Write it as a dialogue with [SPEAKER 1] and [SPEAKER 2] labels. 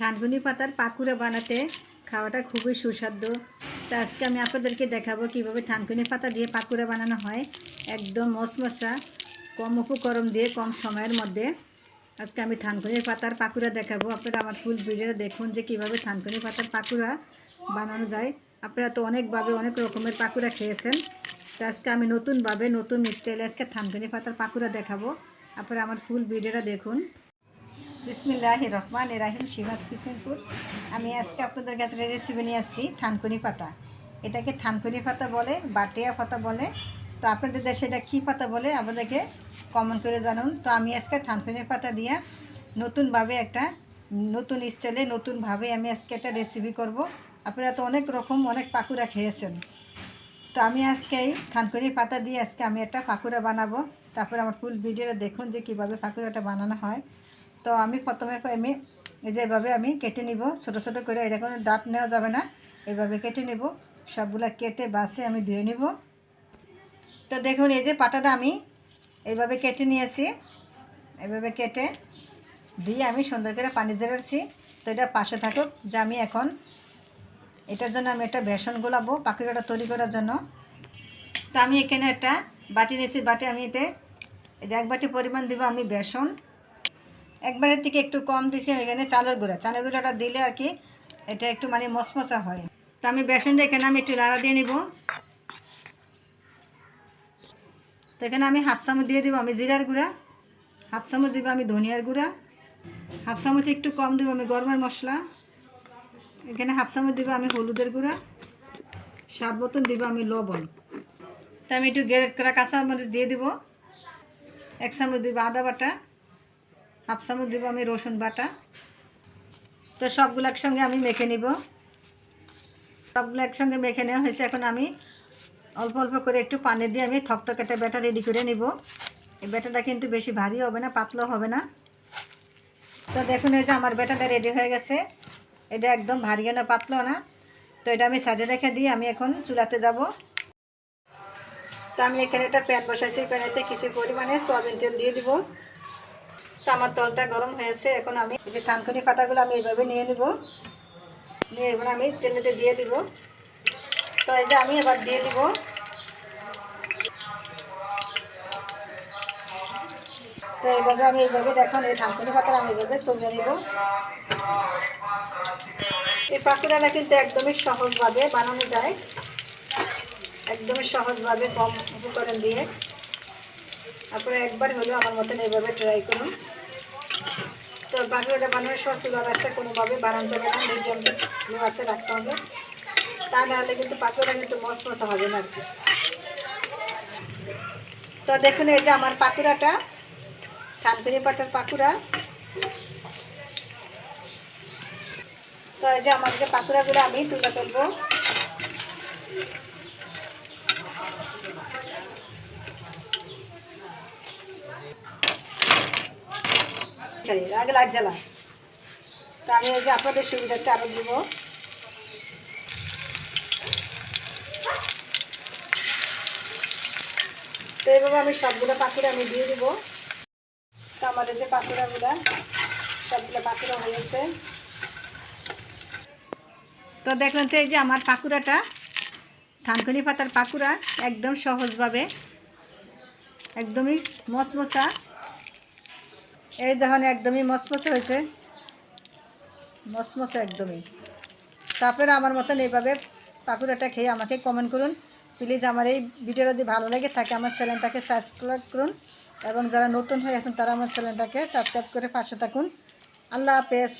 [SPEAKER 1] থানকুনি পাতার পাকুড়া বানাতে খাওয়াটা খুবই সুস্বাদু। তো আজকে আমি আপনাদেরকে দেখাবো কীভাবে থানকুনি পাতা দিয়ে পাকুড়া বানানো হয়। একদম মশমশা, কম উপকরণ দিয়ে কম সময়ের মধ্যে। আজকে আমি থানকুনি পাতার পাকুড়া দেখাবো। আপনারা আমার ফুল ভিডিও দেখুন যে কীভাবে থানকুনি পাতার পাকুড়া বানানো যায়। আপনারা তো অনেকভাবে অনেক রকমের পাকুড়া খেয়েছেন। তো আজকে আমি নতুনভাবে নতুন স্টাইলে আজকে থানকুনি পাতার পাকুড়া দেখাবো। আপনারা আমার ফুল ভিডিওটা দেখুন। বিসমিল্লাহ রহমান রাহিম, শিবাস কিশনপুর আমি আজকে আপনাদের কাছে রেসিপি নিয়ে আসছি, থানকুনি পাতা। এটাকে থানকুনি পাতা বলে, বাটিয়া পাতা বলে। তো আপনাদের দেশে এটা কী পাতা বলে আপনাদেরকে কমন করে জানুন। তো আমি আজকে থানকুনি পাতা দিয়ে নতুনভাবে একটা, নতুন স্টাইলে নতুনভাবে আমি আজকে একটা রেসিপি করব। আপনারা তো অনেক রকম, অনেক পাকুড়া খেয়েছেন। তো আমি আজকে এই থানকুনি পাতা দিয়ে আজকে আমি একটা পাকুড়া বানাবো। তারপরে আমার ফুল ভিডিওটা দেখুন যে কীভাবে পাকুড়াটা বানানো হয়। তো আমি প্রথমে আমি এই যে এভাবে আমি কেটে নিব, ছোট ছোট করে, এটা কোনো ডাট নেওয়া যাবে না। এভাবে কেটে নিব, সবগুলা কেটে বাসে আমি ধুয়ে নিব। তো দেখুন, এই যে পাটাটা আমি এইভাবে কেটে নিয়েছি। এভাবে কেটে দিয়ে আমি সুন্দর করে পানি জেরেছি তো এটা পাশে থাকুক, যে আমি এখন এটার জন্য আমি একটা বেসন গোলাবো, পাখিরাটা তৈরি করার জন্য। তো আমি এখানে একটা বাটি নিয়েছি, বাটি আমি এতে এক বাটি পরিমাণ দিব আমি বেসন। একবারের থেকে একটু কম দিছি এখানে চালের গুঁড়া। চালের গুঁড়াটা দিলে আর কি এটা একটু মানে মশমশা হয়। তো আমি বেসনটা এখানে আমি একটু লাড়া দিয়ে নিব। তো এখানে আমি হাফ চামচ দিয়ে দিব আমি জিরার গুঁড়া। হাফ চামচ দিব আমি ধনিয়ার গুঁড়া। হাফ চামচ একটু কম দিব আমি গরমের মশলা। এখানে হাফ চামচ দিব আমি হলুদের গুঁড়া। স্বাদ মতন দিব আমি লবণ। তা আমি একটু গ্রেট করা কাঁচা মরিচ দিয়ে দিব। এক চামচ দিব আদা বাটা। হাফ দিব আমি রসুন বাটা। তো সবগুলো একসঙ্গে আমি মেখে নিব। সবগুলো একসঙ্গে মেখে নেওয়া হয়েছে। এখন আমি অল্প অল্প করে একটু পানি দিয়ে আমি থকটকেটে ব্যাটা রেডি করে নিব। এই ব্যাটাটা কিন্তু বেশি ভারী হবে না, পাতলাও হবে না। তো দেখুন, এই যে আমার ব্যাটাটা রেডি হয়ে গেছে। এটা একদম ভারীও না, পাতলাও না। তো এটা আমি সাইডে রেখে দিয়ে আমি এখন চুলাতে যাব। তো আমি এখানে একটা প্যান বসাইছি। প্যানেতে কিছু পরিমাণে সয়াবিন তেল দিয়ে দিব। তো আমার তলটা গরম হয়েছে, এখন আমি এই যে থানকুনি পাতাগুলো আমি এইভাবে নিয়ে নিব। নিয়ে এবার আমি তেলেতে দিয়ে দিব। তো এই যে আমি এবার দিয়ে দিব। তো এইভাবে আমি এইভাবে দেখুন, এই থানকুনি পাতা আমি এইভাবে সরিয়ে নিব। এই পাকুড়াটা কিন্তু একদমই সহজভাবে বানানো যায়। একদমই সহজভাবে কম উপকরণ দিয়ে। আপনারা একবার হলেও আমার মতন এইভাবে ট্রাই করুন। তো পাকুড়াটা বানানোর সময় চুলা রাখতে কোনোভাবে বানানো যাবে না মিডিয়াম লো আছে রাখতে হবে। তা নাহলে কিন্তু পাকুড়া কিন্তু মশ মশা হবে না আর কি। তো দেখুন এই যে আমার পাকুড়াটা থানকুনি পাটার পাকুড়া তো এই যে আমার যে পাকুড়াগুলো আমি তুলে ফেলব আগে লাইট জ্বালা তো আমি এই যে আপনাদের সুবিধাতে আরও দিব। তো এইভাবে আমি সবগুলো পাখিরা আমি দিয়ে দিব। তো এই যে পাখিরাগুলা সবগুলো পাখিরা হয়েছে তো দেখলেন তো এই যে আমার পাকুড়াটা, থানকুনি পাতার পাকুড়া একদম সহজভাবে, একদমই মশমশা। এই দেখুন একদমই মসমসে হয়েছে। মসমসে একদমই। তারপরে আমার মতন এইভাবে পাকুড়াটা খেয়ে আমাকে কমেন্ট করুন। প্লিজ আমার এই ভিডিও যদি ভালো লাগে থাকে, আমার চ্যানেলটাকে সাবস্ক্রাইব করুন এবং যারা নতুন হয়ে আছেন, তারা আমার চ্যানেলটাকে সাবস্ক্রাইব করে পাশে থাকুন। আল্লাহ হাফেজ।